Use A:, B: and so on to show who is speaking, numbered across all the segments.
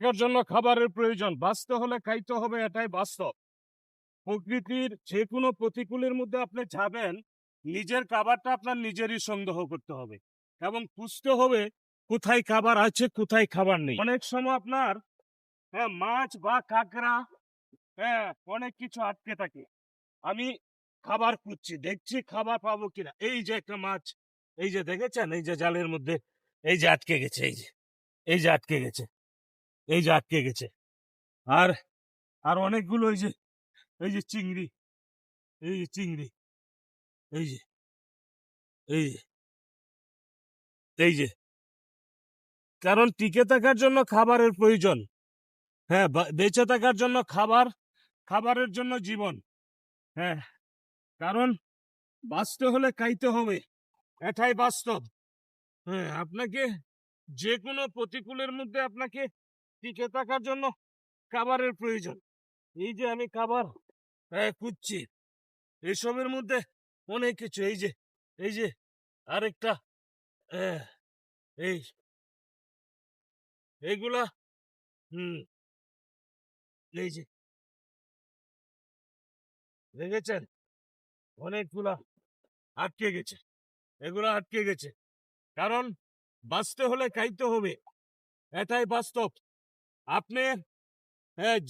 A: এর জন্য খাবারের প্রয়োজন। বাঁচতে হলে খাইতে হবে, এটাই বাস্তব। প্রকৃতির যে কোনো প্রতিকূলের মধ্যে আপনি যাবেন, নিজের খাবারটা আপনার নিজেরই সন্দেহ করতে হবে এবং বুঝতে হবে কোথায় খাবার আছে, কোথায় খাবার নেই। অনেক সময় আপনার হ্যাঁ মাছ বা কাঁকড়া হ্যাঁ অনেক কিছু আটকে থাকে। আমি খাবার খুঁজছি, দেখছি খাবার পাবো কিনা। এই যে একটা মাছ, এই যে দেখেছেন? এই যে জালের মধ্যে, এই যে আটকে গেছে, এই যে এই যে আটকে গেছে। এই যে আটকে গেছে। আর আর অনেকগুলো এই যে এই যে চিংড়ি, এই যে চিংড়ি, এই যে এই যে এই যে। কারণ টিকে থাকার জন্য খাবারের প্রয়োজন। হ্যাঁ বেঁচে থাকার জন্য খাবার, খাবারের জন্য জীবন। হ্যাঁ কারণ বাঁচতে হলে খাইতে হবে। এটাই বাস্তব। হ্যাঁ আপনাকে যে কোনো প্রতিকূলের মধ্যে আপনাকে টিকে থাকার জন্য খাবারের প্রয়োজন। এই যে আমি খাবার হ্যাঁ খুঁজছি। এসবের মধ্যে অনেক কিছু। এই যে এই যে আরেকটা আহ, এই। এইগুলা হুম। এই যে। দেখেছেন? অনেকগুলা আটকে গেছে। এগুলা আটকে গেছে। কারণ বাঁচতে হলে খাইতে হবে। এটাই বাস্তব। আপনি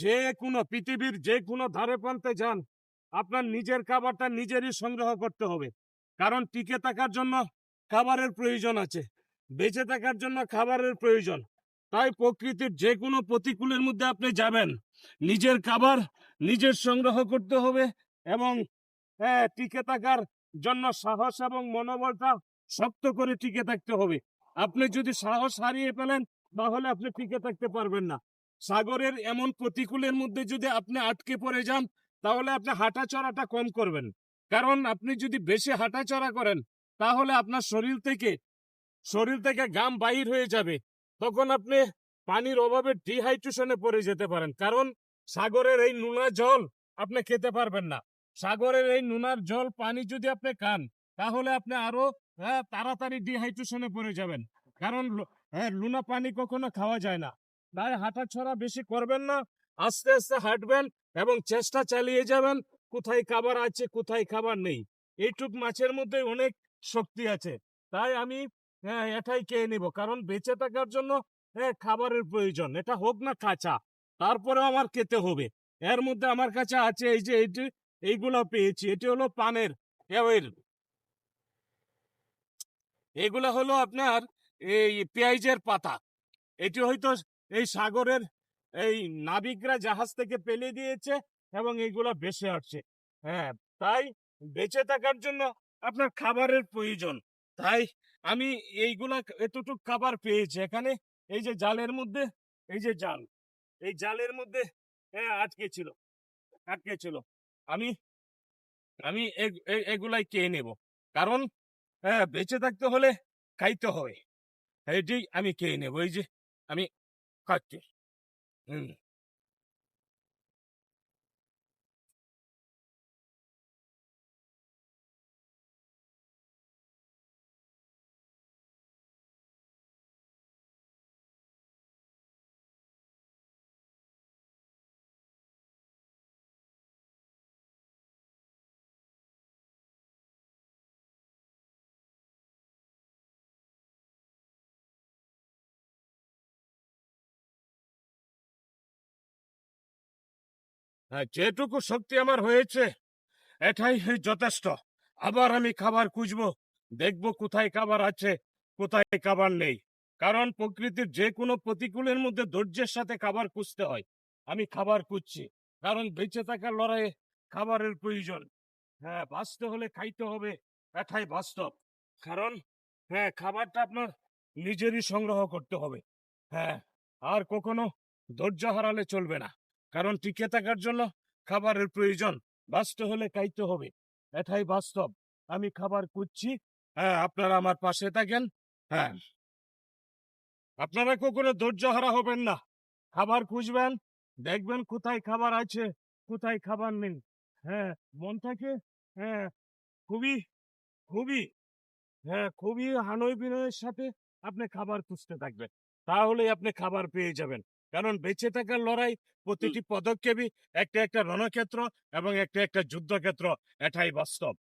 A: যে কোনো পৃথিবীর যে কোনো ধারে প্রান্তে যান, আপনার নিজের খাবারটা নিজেরই সংগ্রহ করতে হবে। কারণ টিকে থাকার জন্য খাবারের প্রয়োজন আছে, বেঁচে থাকার জন্য খাবারের প্রয়োজন। তাই প্রকৃতির যে কোনো প্রতিকূলের মধ্যে আপনি যাবেন। নিজের খাবার নিজের সংগ্রহ করতে হবে এবং টিকে থাকার জন্য সাহস এবং মনোবলটা শক্ত করে টিকে থাকতে হবে। আপনি যদি সাহস হারিয়ে ফেলেন তাহলে আপনি টিকে থাকতে পারবেন না। সাগরের এমন প্রতিকূলের মধ্যে যদি আপনি আটকে পড়ে যান, তাহলে আপনি হাঁটা চড়াটা কম করবেন। কারণ আপনি যদি বেশি হাঁটা চড়া করেন, তাহলে আপনার শরীর থেকে শরীর থেকে গাম বাহির হয়ে যাবে। তখন আপনি পানির অভাবে ডিহাইড্রেশনে পড়ে যেতে পারেন। কারণ সাগরের এই নোনা জল আপনি খেতে পারবেন না। সাগরের এই নোনার জল পানি যদি আপনি খান, তাহলে আপনি আরও তাড়াতাড়ি ডিহাইড্রেশনে পড়ে যাবেন। কারণ হ্যাঁ লুনা পানি কখনো খাওয়া যায় না। তাই হাঁটা ছড়া বেশি করবেন না আস্তে আস্তে হাঁটবেন এবং চেষ্টা চালিয়ে যাবেন কোথায় খাবার আছে কোথায় খাবার নেই। এইটুক মাছের মধ্যে অনেক শক্তি আছে। তাই আমি হ্যাঁ, এটাই খেয়ে নিব। কারণ বেঁচে থাকার জন্য হ্যাঁ, খাবারের প্রয়োজন। এটা হোক না কাঁচা তারপরেও আমার খেতে হবে। এর মধ্যে আমার কাছে আছে এই যে এইটি এইগুলো পেয়েছি। এটি হলো পানের এগুলো হলো আপনার এই পেঁয়াজের পাতা। এটি হয়তো এই সাগরের এই নাবিকরা জাহাজ থেকে পেলে দিয়েছে এবং এইগুলা বেঁচে আসছে। হ্যাঁ তাই বেঁচে থাকার জন্য আপনার খাবারের প্রয়োজন। তাই আমি এইগুলা এতটুক খাবার পেয়েছি। এখানে এই যে জালের মধ্যে, এই যে জাল, এই জালের মধ্যে হ্যাঁ আটকে ছিল আটকে ছিল। আমি আমি এগুলাই খেয়ে নেব। কারণ হ্যাঁ বেঁচে থাকতে হলে খাইতে হবে। এটি আমি খেয়ে নেব এই যে আমি খাচ্ছি হুম যেটুকু শক্তি আমার হয়েছে, এটাই যথেষ্ট। আবার আমি খাবার খুঁজবো, দেখব কোথায় খাবার আছে, কোথায় খাবার নেই। কারণ প্রকৃতির যে কোনো প্রতিকূলের মধ্যে ধৈর্যের সাথে খাবার খুঁজতে হয়। আমি খাবার খুঁজছি, কারণ বেঁচে থাকার লড়াইয়ে খাবারের প্রয়োজন। হ্যাঁ বাঁচতে হলে খাইতে হবে, এটাই বাস্তব। কারণ হ্যাঁ খাবারটা আপনার নিজেরই সংগ্রহ করতে হবে। হ্যাঁ আর কখনো ধৈর্য হারালে চলবে না। কারণ টিকে থাকার জন্য? খাবারের প্রয়োজন। বাঁচতে হলে খাইতে হবে। এটাই বাস্তব। আমি খাবার খুঁজছি। হ্যাঁ আপনারা আমার পাশে থাকেন। হ্যাঁ। আপনারা কখনো ধৈর্য হারা হবেন না। খাবার খুঁজবেন, দেখবেন কোথায় খাবার আছে, কোথায় খাবার নেই। হ্যাঁ মনটাকে হ্যাঁ খুবই খুবই হ্যাঁ খুবই হানয় বিনয়ের সাথে আপনি খাবার খুঁজতে থাকবেন। তাহলেই আপনি খাবার পেয়ে যাবেন। কারণ বেঁচে থাকার লড়াই প্রতিটি পদক্ষেপই একটা একটা রণক্ষেত্র এবং একটা একটা যুদ্ধক্ষেত্র। এটাই বাস্তব।